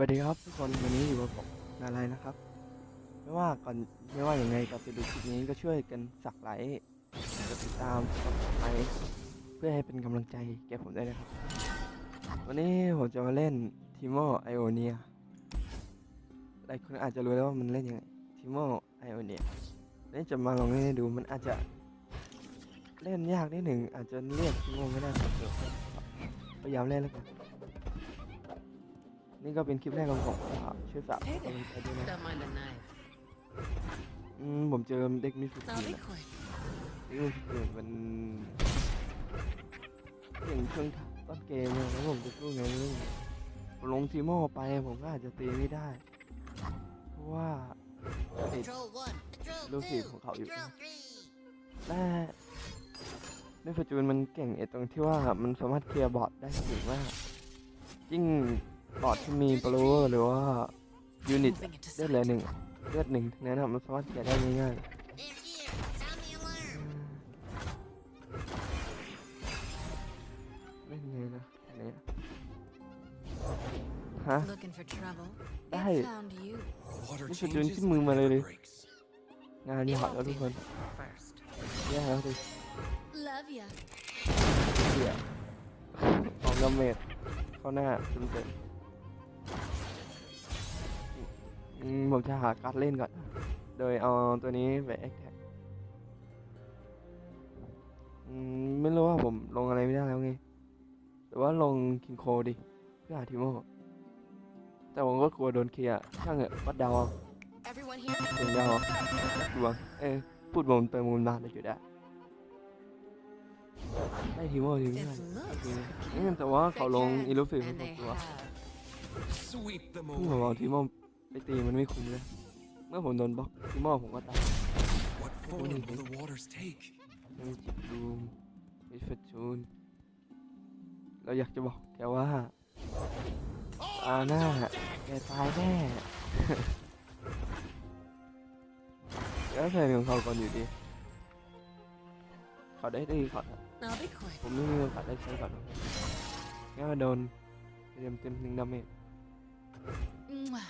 วัสดีครับทุกคนวันนี้อยู่กับผมนาไรนะครับ ไม่ว่าก่อนไม่ว่าอย่างไงก่อนจะดูคลิปนี้ก็ช่วยกันสักไลค์กดติดตามกดไลค์เพื่อให้เป็นกำลังใจแก่ผมด้วยนะครับ วันนี้ผมจะมาเล่นทีโมไอโอเนียหลายคนอาจจะรู้แล้วว่ามันเล่นยังไงทีโมไอโอเนียนี่จะมาลองเล่นให้ดูมันอาจจะเล่นยากนิดหนึ่งอาจจะเรียกทีโมไม่ได้ครับเดี๋ยวพยายามเล่นแล้วกัน นี่ก็เป็นคลิปแรกของผมครับช่วยฝากกำลังใจด้วยนะ Don't mind the knife. อืมผมเจอเด็กมิสุ I'll กิ be นะ quick. เด็กมิสุกิมันเก่งช่วงต้นเกมเลยแล้วผมจะสู้ไงไม่รู้ผมลงทีโมไปผมก็อาจจะตีไม่ได้ เพราะว่าติด Patrol one, patrol ลูกศิษ two, ย์ของเขาอยู่ patrol three. แต่ในปัจจุบันมันเก่งไอ้ตรงที่ว่ามันสามารถเคลียร์บอทได้เก่งมากยิ่ง บอทที่มีโปรเวอร์หรือว่ายูนิต Moving it to เลือด sight. เหลือหนึ่งเลือดหนึ่งทั้งนั้นอะมันสามารถเคลียร์ได้ง่าย They're here. Sound the alarm. ๆไม่ไงนะอันนี้ฮะ Looking for trouble? Hey. It found you Water This is doing changes, some movement the already. breaks. งานยากแล้วทุกคน first. แย่แล้วดิ Love ya. เสียของดาเมจเข้าหน้าเต็มเต็มๆ อืมผมจะหาการ์ดเล่นก่อน โดยเอาตัวนี้ไปแอคแท็กอืมไม่รู้ว่าผมลงอะไรไม่ได้แล้วไงหรือว่าลงคิงโคดิ เพื่อหาทิโม แต่ผมก็กลัวโดนเคลียร์ช่างเหอะวัดเดาวเอา Everyone here? เสียงเดาวเอาดวงเอ้ยพูดมุมเติมมุมนานเลยอยู่ได้ได้ทิโมทีไม่ได้ It looks นี่แต่ว่าเขาลงอิลูฟิ and มัน they ตัว have. Sweep them ซึ่งผมเอา away. ทีโมไปตีมันไม่คุ้มเลยเมื่อผมโดนบล็อกทีโมผมก็ตาย What form will the waters take? มีจิตดูมมีฟจูนเราอยากจะบอกแกว่าอาหน้าแกตายแน่ แล้วใส่ของเขาก่อนอยู่ดี เขาได้ดีก่อนอะ I'll be quick. ผมไม่มีโอกาสได้ใช้ก่อนงั้นมาโดนเต็มเต็มหนึ่งดาเมจ Mwah.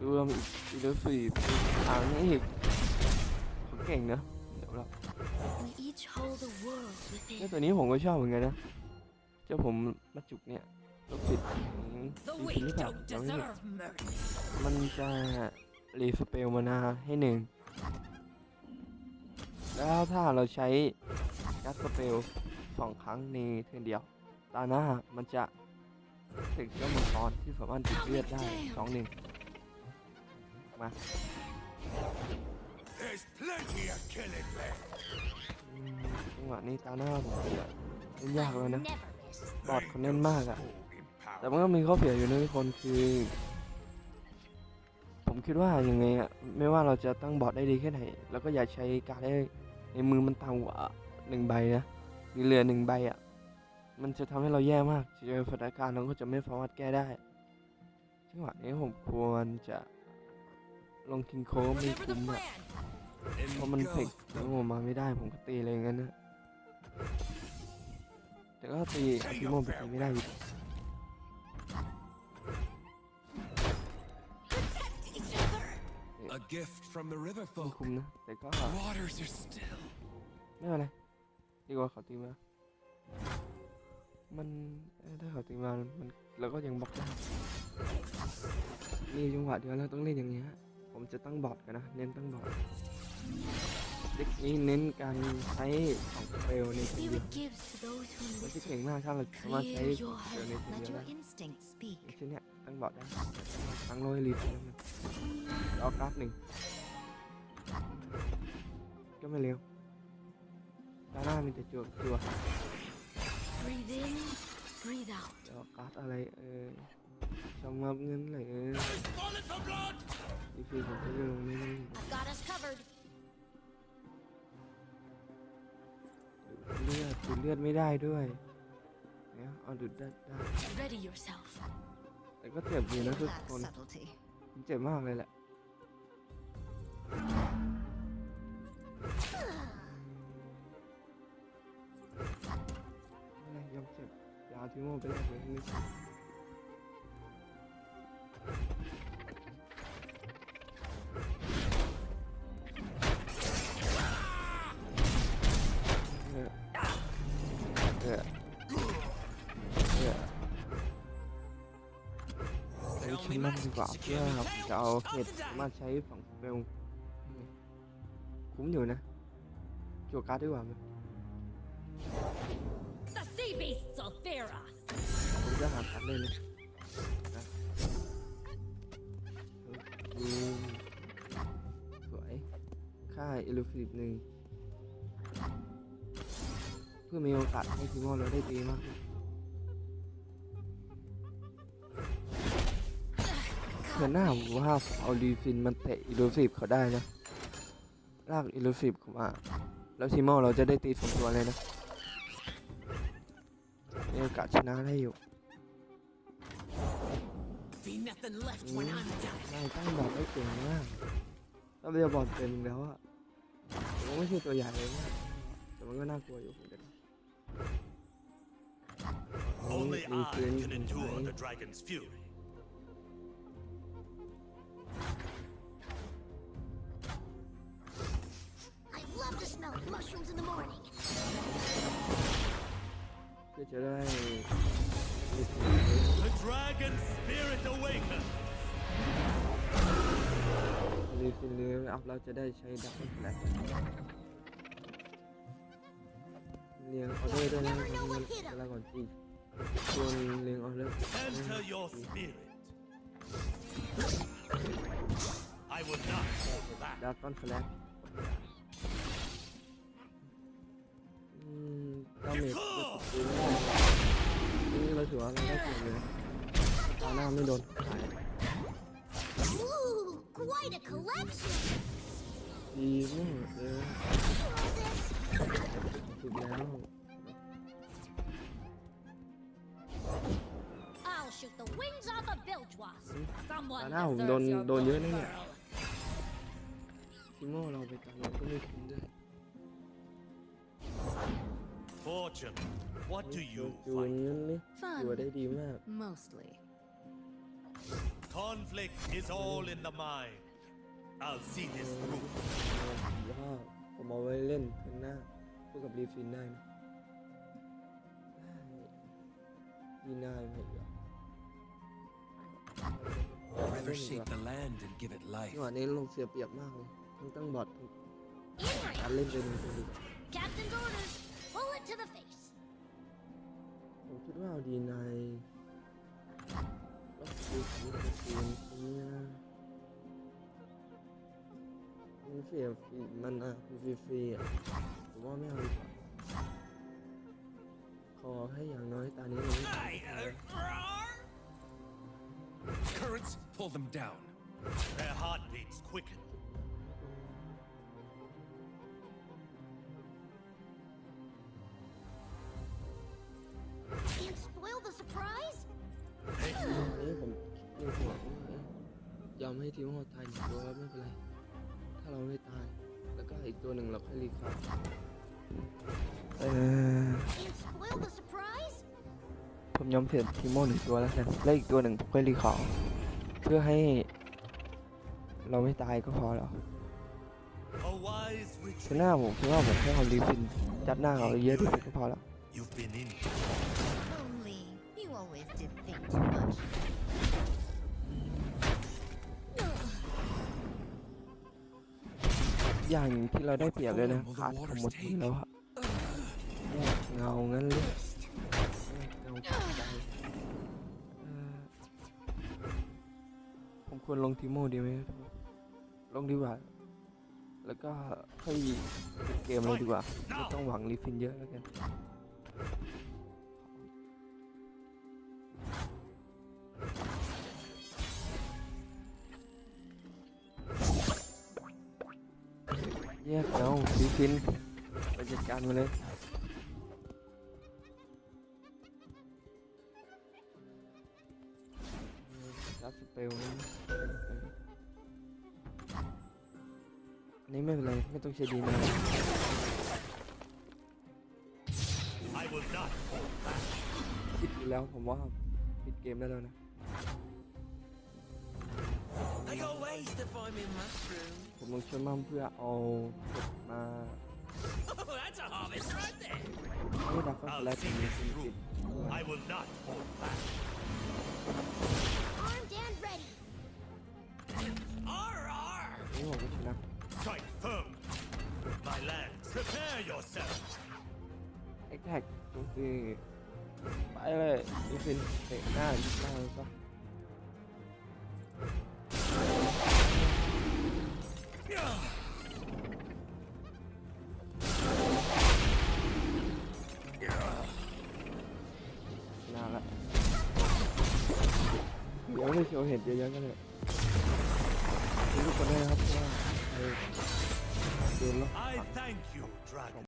ดูว่ามีอีลูฟีทางนี้อีกเขาเก่งนะเดี๋ยวเรา We each hold a world เจ้า within. ตัวนี้ผมก็ชอบเหมือนกันนะเจ้าผมมัดจุกเนี่ยลูกศิษย์ของ The จริงๆหรือ weak เปล่า don't จำไม่ผิด deserve mercy. มันจะรีสเปลมานาให้หนึ่งแล้วถ้าเราใช้กัดสเปลสองครั้งในเทิร์นเดียว ตาหน้ามันจะ ถึงเจ้ามังกรที่สามารถติดเลือดได้สองหนึ่งมา There's plenty of killing left. อืมจังหวะนี้ตาหน้าผมเสียเล่นยากเลยนะ บอดเขาแน่นมากอะ In แต่ power. มันก็มีข้อเสียอยู่นะทุกคนคือ ผมคิดว่ายังไงอะไม่ว่าเราจะตั้งบอร์ดได้ดีแค่ไหนเราก็อย่าใช้การดได้ในมือมันต่ำกว่าหนึ่งใบนะหรือเหลือหนึ่งใบอะ มันจะทำให้เราแย่มากเจอสถานการณ์เราก็จะไม่สามารถแก้ได้จังหวะนี้ผมควรจะลงคิงโคไม่ Whatever the คุ้มอะ plan. เพราะมันเฟกแล้วผมมาไม่ได้ผมก็ตีเลยงั้นนะแต่ก็ตีอา Say ทิโม your ไปตีไม่ได้อยู่ดี A gift from the river มัน folk. คุ้มนะแต่ก็ Waters are still. ไม่เป็นไรดีกว่าเขาตีมา มันเอ้ยถ้าเขาตีมามันเราก็ยังบล็อกได้นี่จังหวะเดียวเราต้องเล่นอย่างเงี้ยผมจะตั้งบอร์ดกันนะ เน้นตั้งบอร์ดเด็กนี้เน้นการใช้ของสเปลในที We เดียว would give to those who มันจะ listen. เก่งมากถ้าเราสามารถใช้ Clear ขอ your งสเปลใน head. ทีเดี Let ยว your ได้ instincts อย่าง speak. เช่นเนี้ยตั้งบอร์ดได้ตั้งโรยรีทีแล้วมันเอาการ์ดหนึ่งก็ไม่เร็วด้านหน้ามีแต่จั่วจั่ว Breathe in, breathe out. เดี๋ยวการ์ดอะไรเอ่ยชองมับเงินอะไรเอ่ย Falling for blood. ดีฟีผมก็จะลงไม่ได้ I've got us covered. เลือดดูดเลือดไม่ได้ด้วยเนี่ยเอาดูดได้ได้ Ready yourself. แต่ก็เจ็บอยู่นะทุก That คน subtlety. เจ็บมากเลยแหละาทิโมไปเลยไม่ใช่อ้ชิมันดีกว่าเพื่อครับจะเอาเห็ดมาใช้ฝั่งเบลคุ้มอยู่นะจั่วการดีกว่าไหม will fear us. ผมจะหาการ์ดเลยเลยนะดูสวย ค่ายอิลูฟิบหนึ่ง เพื่อมีโอกาสให้ทีมเราได้ตีมากขึ้นเธอหน้าผมว่าเอาลีฟินมันเตะอิลูฟิบเขาได้นะ ลากอิลูฟิบเข้ามา แล้วทีมเราจะได้ตีสองตัวเลยนะ มีโอกาสชนะได้อยู่นายตั้งบอลได้เก่งมากถ้าเรียบอลเป็นแล้วอะผมว่าไม่ใช่ตัวใหญ่เลยนะแต่มันก็น่ากลัวอยู่เหมือนกัน Only มีปืน เพื่อจะได้ The dragon spirit awakens. รีฟินเรืออัพเราจะได้ใช้ดับเบิลแฟลชเรียงออเดอร์ด้วยนะเวลาก่อนจีส่วนเรียงออเดอร์ Enter your spirit. I will not hold back. ดับก้อนแฟลช ปืนไม่ได้นี่เราถือว่าเราได้เก่งเลยตาหน้าไม่โดนขาย Ooh, quite a collection. ดีมากเลย All this สุดแล้ว I'll shoot the wings off a bilge wasp. Someone ตาหน้าผมโดน deserves your โดนเยอะ gold นะเนี่ย pearl. ทิโม่เราไปตามเราก็ไม่คุ้มด้วย Fortune, what do จู you จูน fight? งั้นนี่จูได้ดีมาก Mostly. Conflict is all in the mind. I'll see this through. ถือว่าผมเอาไว้เล่นข้างหน้าคู่กับรีฟินได้นะยีนายไม่เหรอ River shape the land and give it life. จังหวะนี้ลงเสียเปรียบมากเลยทั้งตั้งบอดทั้ง In range. การเล่นเป็นคนดี Captain's orders. Bullet to the face. ผมคิดว่าเอาดีในายก็คือสีสีตรงนี้นะมันเสียฟีมันอะฟรีฟีอะผมว่าไม่เอาดีกว่าขอให้อย่างน้อยตานี้มันไม่ตาย Currents, pull them down. Their heartbeats quicken. ยอมให้ทีมของเราตายหนึ่งตัวแล้วไม่เป็นไร ถ้าเราไม่ตาย แล้วก็อีกตัวหนึ่งเราค่อยรีคอร์เออ Can't spoil the surprise. ผมยอมเสียทีโมหนึ่งตัวแล้วกันแล้วอีกตัวหนึ่งผมค่อยรีคอร์เพื่อให้ เราไม่ตายก็พอแล้ว A wise คือ retreat. หน้าผมคิดว่าผมแค่เอารีฟินจัดหน้าเขาเยอะที่สุดก็พอแล้ว You've been in. Only you always did think too much. อย่างที่เราได้เปรียบเลยนะขาดของหมดนี้แล้วอะแยกเงางั้นเลยแยกเงาขาดใจเอ่อผมควรลงทีโมดีไหมลงดีกว่า แล้วก็ค่อยปิดเกมเลยดีกว่าไม่ต้องหวังรีฟินเยอะแล้วกัน แยกเงารีฟินไปจัดการมาเลยรับสเปลนะอันนี้ไม่เป็นไร ไม่ต้องใช้ดีนะ I will not hold back. คิดอยู่แล้วผมว่าปิดเกมได้แล้วนะ ผมลงช่วยมั่มเพื่อเอากดมา Oh, that's a harvest right there. ไม่ดับก็แลกเป็นรีฟินปิด I will not hold back. Armed and Arr, arr. นี่ผมก็ชนะ Strike firm. My land, prepare yourself. แอคแท็กโจมตีไปเลยดูสิเตะหน้ายิงหน้าเลยปะ เห็นเยอะๆกันเลยดูทุกคนด้วยนะครับเพราะว่าเออโดนแล้ว I thank you, dragon.